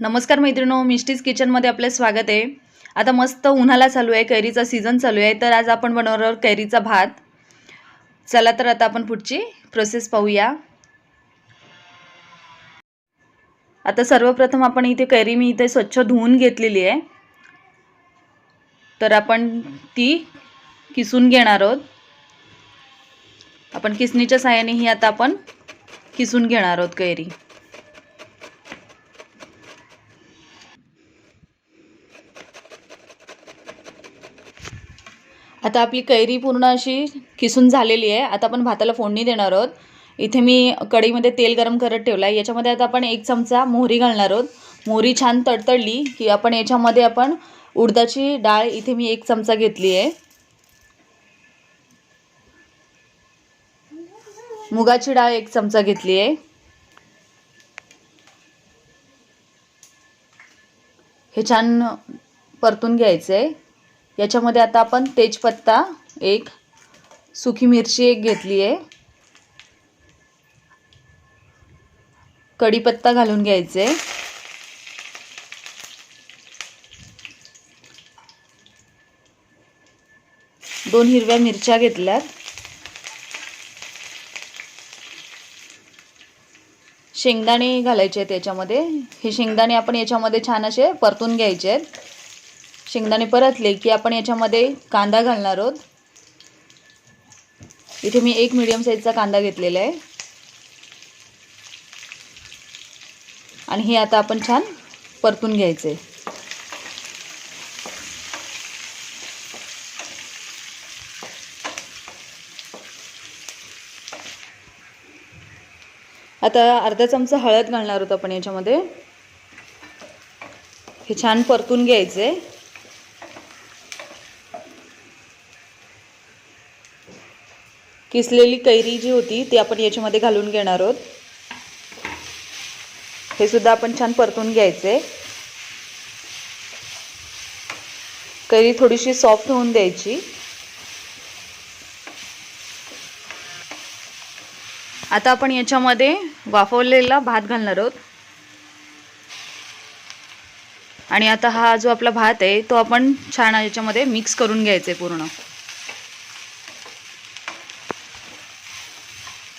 नमस्कार मैत्रिणो मिस्टीज किचनमध्ये आपलं स्वागत आहे. आता मस्त उन्हाळा चालू आहे कैरीचा सीझन चालू आहे तर आज आपण बनवणार आहोत कैरीचा भात. चला तर आता आपण पुढची प्रोसेस पाहूया. आता सर्वप्रथम आपण इथे कैरी मी इथे स्वच्छ धुवून घेतलेली आहे. तर आपण ती किसून घेणार आहोत. आपण किसणीच्या साहाय्याने ही आता आपण किसून घेणार आहोत कैरी. आता आपली कैरी पूर्ण अशी किसून झालेली आहे. आता आपण भाताला फोडणी देणार आहोत. इथे मी कढईमध्ये तेल गरम करत ठेवलं आहे याच्यामध्ये आता आपण एक चमचा मोहरी घालणार आहोत. मोहरी छान तडतडली की आपण याच्यामध्ये आपण उडदाची डाळ इथे मी एक चमचा घेतली आहे. मुगाची डाळ एक चमचा घेतली आहे. हे छान परतून घ्यायचं आहे याच्यामध्ये आता आपण तेजपत्ता एक सुकी मिरची एक घेतली आहे. कढीपत्ता घालून घ्यायचे. दोन हिरव्या मिरच्या घेतल्यात. शेंगदाणे घालायचे आहेत याच्यामध्ये. हे शेंगदाणे आपण याच्यामध्ये छान असे परतून घ्यायचे आहेत. शेंगदाणे परतले की आपण याच्यामध्ये कांदा घालणार आहोत. इथे मी एक मीडियम साईजचा कांदा घेतलेला आहे. आणि हे आता आपण छान परतून घ्यायचे आता अर्धा चमचा हळद घालणार आहोत आपण याच्यामध्ये. हे छान परतून घ्यायचे किसलेली कैरी जी होती ती आपण याच्यामध्ये घालून घेणार आहोत. हे सुद्धा आपण छान परतून घ्यायचे. कैरी थोडीशी सॉफ्ट होऊन द्यायची. आता आपण याच्यामध्ये वाफवलेला भात घालणार आहोत. आणि आता हा जो आपला भात आहे तो आपण छान याच्यामध्ये मिक्स करून घ्यायचा आहे पूर्ण.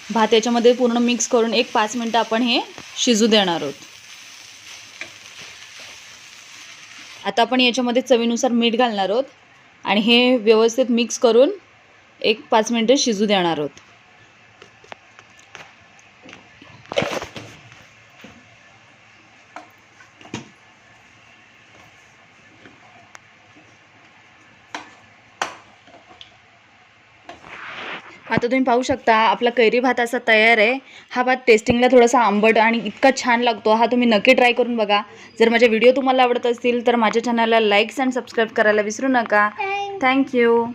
भात याच्यामध्ये पूर्ण मिक्स करून एक पाच मिनटं आपण हे शिजू देणार आहोत. आता आपण याच्यामध्ये चवीनुसार मीठ घालणार आहोत आणि हे व्यवस्थित मिक्स करून एक पाच मिनटं शिजू देणार आहोत. आता तुम्ही पाहू शकता आपला कैरी भात असा तयार आहे. हा भात टेस्टिंगला थोडासा आंबट आणि इतका छान लागतो. हा तुम्ही नक्की ट्राय करून बघा. जर माझे व्हिडिओ तुम्हाला आवडत असतील तर माझ्या चॅनलला लाईक्स अँड सबस्क्राईब करायला विसरू नका. थँक्यू